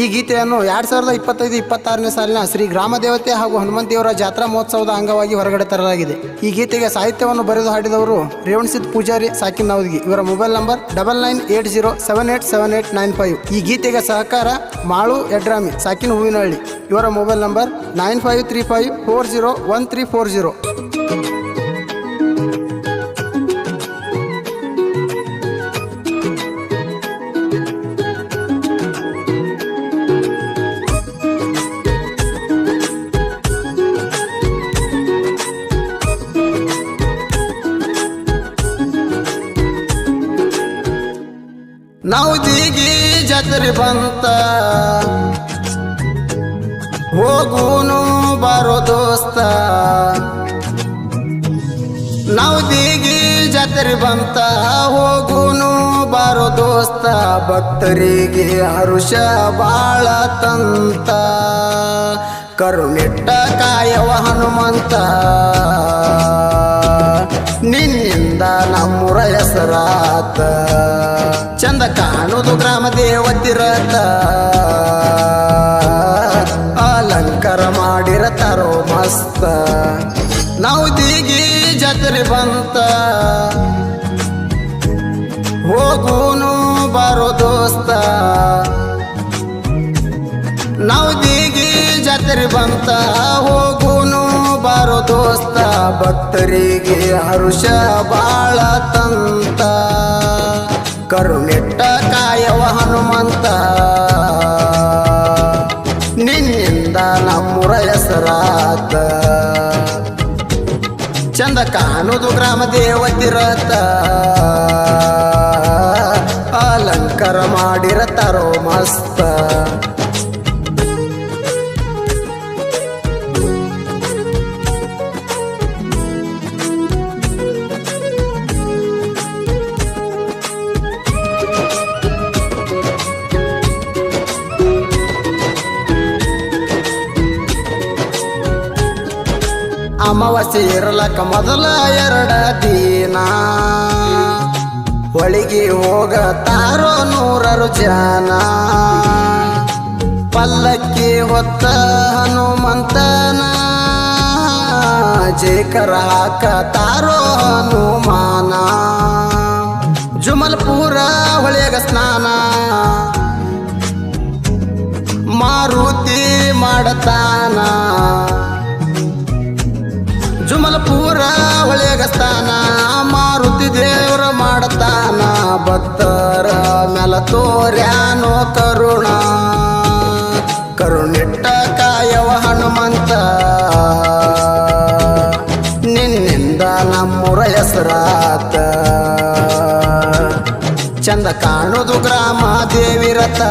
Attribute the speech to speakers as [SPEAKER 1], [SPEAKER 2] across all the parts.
[SPEAKER 1] ಈ ಗೀತೆಯನ್ನು ಎರಡ್ ಸಾವಿರದ ಇಪ್ಪತ್ತೈದು, ಇಪ್ಪತ್ತಾರನೇ ಸಾಲಿನ ಶ್ರೀ ಗ್ರಾಮ ದೇವತೆ ಹಾಗೂ ಹನುಮಂತ ದೇವರ ಜಾತ್ರಾ ಮಹೋತ್ಸವದ ಅಂಗವಾಗಿ ಹೊರಗಡೆ ತರಲಾಗಿದೆ. ಈ ಗೀತೆಗೆ ಸಾಹಿತ್ಯವನ್ನು ಬರೆದು ಹಾಡಿದವರು ರೇವಣಸಿದ್ ಪೂಜಾರಿ ಸಾಕಿನ್ ನೌದ್ಗಿ ಇವರ mobile number double nine eight zero seven eight seven eight nine five. ಈ ಗೀತೆಗೆ ಸಹಕಾರ ಮಾಳು ಯಡ್ರಾಮಿ ಸಾಕಿನ್ ಹೂವಿನಹಳ್ಳಿ. ಇವರ mobile number nine five three five four zero one three four zero. ನವದಿಗಿ ಬಂತ. ಹೋಗೂನು ಬಾರೋ ದೋಸ್ತ. ನವದಿಗಿ ಜಾತ್ರೆ ಬಂತ, ಹೋಗೂನು ಬಾರೋ ದೋಸ್ತ. ಭಕ್ತರಿಗೆ ಹರುಷ ಬಾಳ ತಂತ. ಕರುಣಿಟ್ಟ ಕಾಯವ ಹನುಮಂತ. ನಿನ್ನಿಂದ ನಮ್ಮೂರ ಹೆಸರಾತ. ಚಂದ ಕಾಣೋದು ಗ್ರಾಮ ದೇವತಿರತ ಅಲಂಕಾರ ಮಾಡಿರತಾರೋ ಮಸ್ತ ನಾವು ದೀಗಿ ಜಾತ್ರೆ ಬಂತ. ಹೋಗೂನು ಬಾರೋ ದೋಸ್ತ. ನಾವು ದೀಗಿ ಜಾತ್ರೆ ಬಂತ. ಹೋಗುನು ಬಾರೋ ದೋಸ್ತ? ಭಕ್ತರಿಗೆ ಹರುಷ ಬಾಳ ತಂತ. ಕರುಣೆಟ್ಟ ಕಾಯವ ಹನುಮಂತ. ನಿನ್ನಿಂದ ನಮ್ಮೂರ ಹೆಸರಾತ. ಚಂದ ಕಾಣುದು ಗ್ರಾಮ ದೇವತಿರತ ಅಲಂಕಾರ ಮಾಡಿರತಾರೋ ಮಸ್ತ ಅಮಾವಾಸ್ಯೆ ಮೊದಲ ಎರಡ ದಿನ. ಒಳಗೆ ಹೋಗತಾರೋ ನೂರರು ಜನ. ಪಲ್ಲಕ್ಕಿ ಹೊತ್ತ ಹನುಮಂತನ. ಜೇಕರ ಹಾಕತಾರೋ ಹನುಮಾನ. ಜುಮಲ್ಪುರ ಹೊಳೆಗ ಸ್ನಾನ. ಸ್ಥಾನ ಮಾರುತಿ ದೇವ್ರ ಮಾಡತಾನ, ಭಕ್ತರ ಮೇಲ ತೋರ್ಯಾನೋ ಕರುಣ. ಕರುಣಿಟ್ಟ ಕಾಯವ ಹನುಮಂತ, ನಿನ್ನಿಂದ ನಮ್ಮೂರ ಹೆಸರಾತ. ಚಂದ ಕಾಣುದು ಗ್ರಾಮ ದೇವಿರತ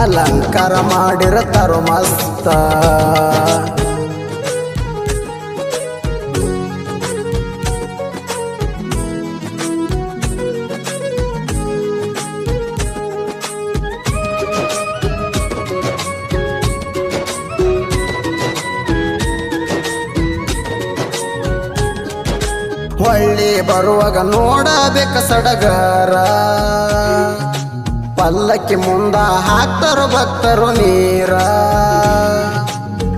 [SPEAKER 1] ಅಲಂಕಾರ ಮಾಡಿರತರು ಮಸ್ತ. ಬರುವಾಗ ನೋಡಬೇಕ ಸಡಗರ. ಪಲ್ಲಕ್ಕಿ ಮುಂದ ಹಾಕ್ತರು ಭಕ್ತರು ನೀರ.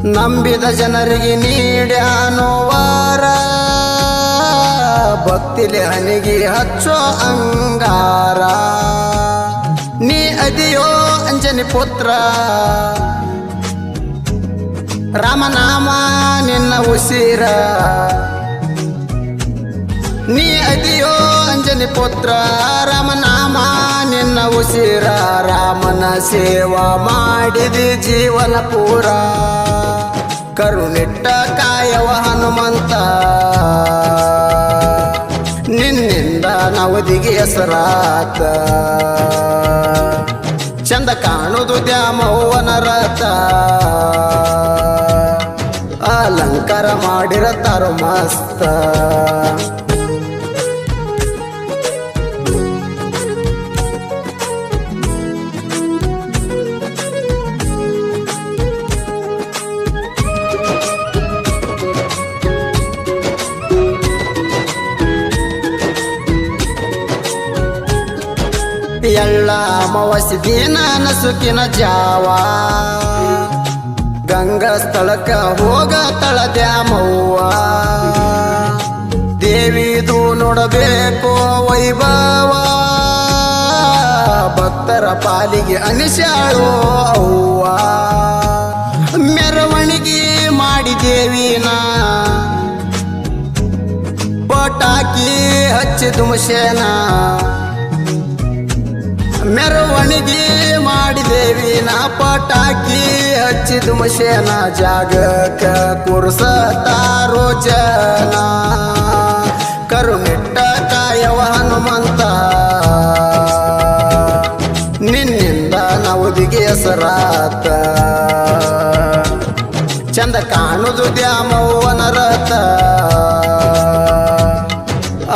[SPEAKER 1] ನಂಬಿದ ಜನರಿಗೆ ನೀಡ್ಯಾನೋ ವಾರ. ಭಕ್ತಿಲಿ ಹನಿಗೆ ಹಚ್ಚೋ ಅಂಗಾರ. ನೀ ಅದಿಯೋ ಅಂಜನಿ ಪುತ್ರ. ರಾಮನಾಮ ನಿನ್ನ ಉಸಿರ. ನೀ ಅದಿಯೋ ಅಂಜನಿ ಪುತ್ರ ರಾಮನಾಮ ನಿನ್ನ ಉಸಿರ, ರಾಮನ ಸೇವಾ ಮಾಡಿದಿ ಜೀವನ ಪೂರ. ಕರುಣಿಟ್ಟ ಕಾಯವ ಹನುಮಂತ, ನಿನ್ನಿಂದ ನವದಿಗೆ ಹೆಸರಾತ. ಚಂದ ಕಾಣುದು ದ್ಯಾಮವ್ವನ ರಥ. ಅಲಂಕಾರ ಮಾಡಿರತಾರೋ ಮಸ್ತ. ಅಮಾವಾಸ್ಯ ದಿನ ನಸುಕಿನ ಜಾವ. ಗಂಗಾ ಸ್ಥಳಕ್ಕ ಹೋಗ ತಳದ್ಯಾಮವ್ವ ದೇವಿದು ನೋಡಬೇಕು ವೈಭವ. ಭಕ್ತರ ಪಾಲಿಗೆ ಅನಿಸಾಳು ಅವ್ವ. ಮೆರವಣಿಗೆ ಮಾಡಿ ದೇವಿನ. ಪಟಾಕಿ ಹಚ್ಚಿ ದುಮಶೇನ ಮೆರವಣಿಗೆ ಮಾಡಿದೇವಿ, ನಾ ಪಟಾಕಿ ಹಚ್ಚಿದ ಮಶೇನ ಜಾಗಕ್ಕ ಕುರ್ಸತಾರೋ ಜನ ಕರುನಿಟ್ಟ ಕಾಯವ ಹನುಮಂತ. ನಿನ್ನಿಂದ ನವದಿಗೆ ಹೆಸರಾತ. ಚಂದ ಕಾಣುದು ದ್ಯಾಮವ್ವನ ರಥ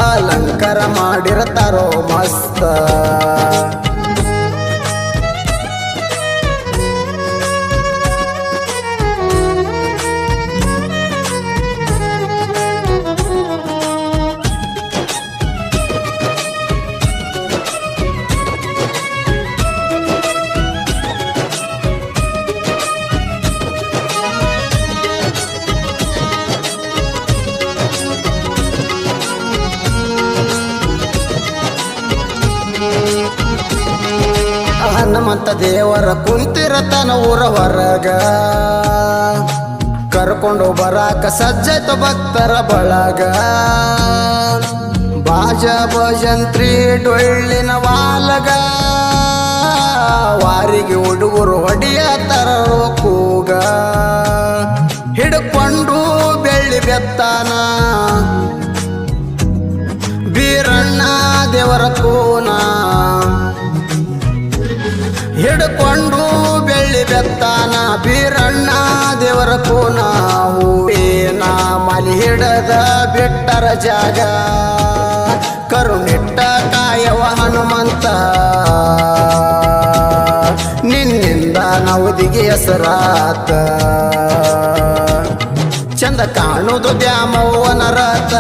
[SPEAKER 1] ಅಲಂಕಾರ ಮಾಡಿರ್ತಾರೋ ಮಸ್ತ. ಹನುಮಂತ ದೇವರ ಕುಂತಿರತನ ಊರ ಹೊರಗ. ಕರ್ಕೊಂಡು ಬರಾಕ ಸಜ್ಜತ ಭಕ್ತರ ಬಳಗ. ಬಾಜ ಭಜಂತ್ರಿ ಡೊಳ್ಳಿನ ವಾಲಗ. ವಾರಿಗೆ ಹುಡುಗರು ಹೊಡಿಯ ತರೋ ಕೂಗ. ಹಿಡ್ಕೊಂಡು ಬೆಳ್ಳಿ ಬೆತ್ತಾನ. ಬೀರಣ್ಣ ದೇವರ ಕೋನ ಹಿಡ್ಕೊಂಡು ಬೆಳ್ಳಿ ಬೆತ್ತಾನ, ಬೀರಣ್ಣ ದೇವರ ಕೋನ ಹೂವೇನ ಮಲಿ ಹಿಡದ ಬಿಟ್ಟರ ಜಾಗ, ಕರುಣಿಟ್ಟ ಕಾಯವ ಹನುಮಂತ. ನಿನ್ನಿಂದ ನವದಿಗೆ ಹೆಸರಾತ. ಚಂದ ಕಾಣುದು ದ್ಯಾಮವ್ವನ ರಥ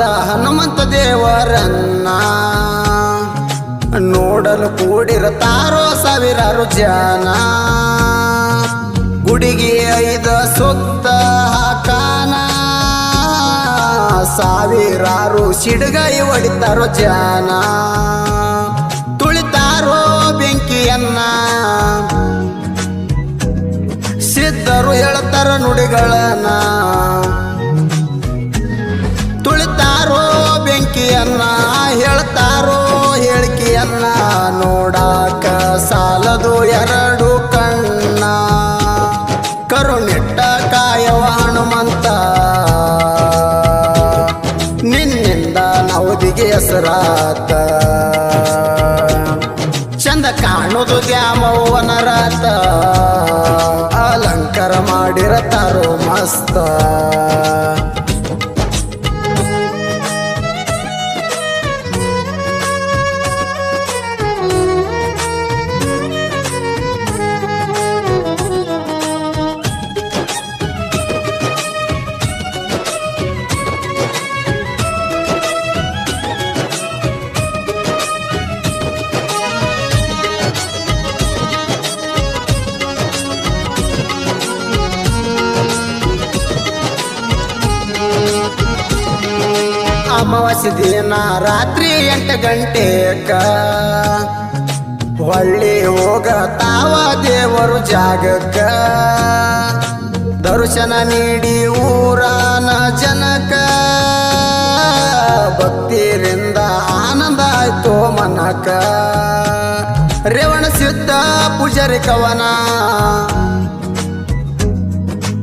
[SPEAKER 1] ಬಂದ ಹನುಮಂತ ದೇವರನ್ನ ನೋಡಲು ಕೂಡಿರುತ್ತಾರೋ ಸಾವಿರಾರು ಜನ ಗುಡಿಗೆ ಐದ ಸುತ್ತ ಹಾಕಾನ. ಸಾವಿರಾರು ಸಿಡುಗಾಯಿ ಹೊಡಿತಾರೋ ಜನ ತುಳಿತಾರೋ ಬೆಂಕಿಯನ್ನ. ಸಿದ್ಧರು ಹೇಳ್ತಾರ ನುಡಿಗಳನ್ನ. ನೋಡಾಕ ಸಾಲದು ಎರಡು ಕಣ್ಣ. ಕರುಣಿಟ್ಟ ಕಾಯವ ಹನುಮಂತ. ನಿನ್ನಿಂದ ನವದಿಗೆ ಹೆಸರಾತ. ಚಂದ ಕಾಣುದು ದ್ಯಾಮವನರಾತ ಅಲಂಕಾರ ಮಾಡಿರತಾರೋ ಮಸ್ತ. ಅಮಾವಾಸ್ಯ ದಿನ ರಾತ್ರಿ ಎಂಟು ಗಂಟೆಕ. ಹೊಳ್ಳಿ ಹೋಗ ತಾವ ದೇವರು ಜಾಗಕ್ಕ. ದರ್ಶನ ನೀಡಿ ಊರಾನ ಜನಕ. ಭಕ್ತಿರಿಂದ ಆನಂದ ಆಯ್ತು ಮನಕ. ರೇವಣ ಸಿದ್ಧ ಪೂಜಾರಿ ಕವನ.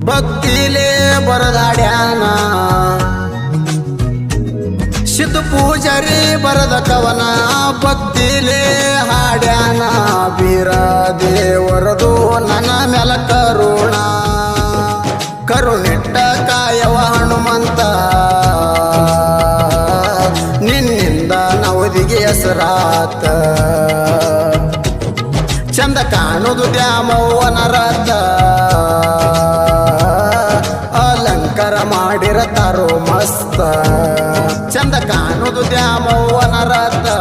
[SPEAKER 1] ಭಕ್ತಿಲೇ ಬರದಾಡ್ಯಾನ. ಪೂಜರಿ ಬರದ ಕವನ ಭಕ್ತಿಲೇ ಹಾಡ್ಯಾನ ಬೀರ ದೇವರದು ನನ್ನ ಮೆಲ ಕರುಣ. ಕರುಣಿಟ್ಟ ಕಾಯವ ಹನುಮಂತ. ನಿನ್ನಿಂದ ನವದಿಗೆ ಹೆಸರಾತ. ಕಾಣುದು ದ್ಯಾಮವ್ವನ ರಥ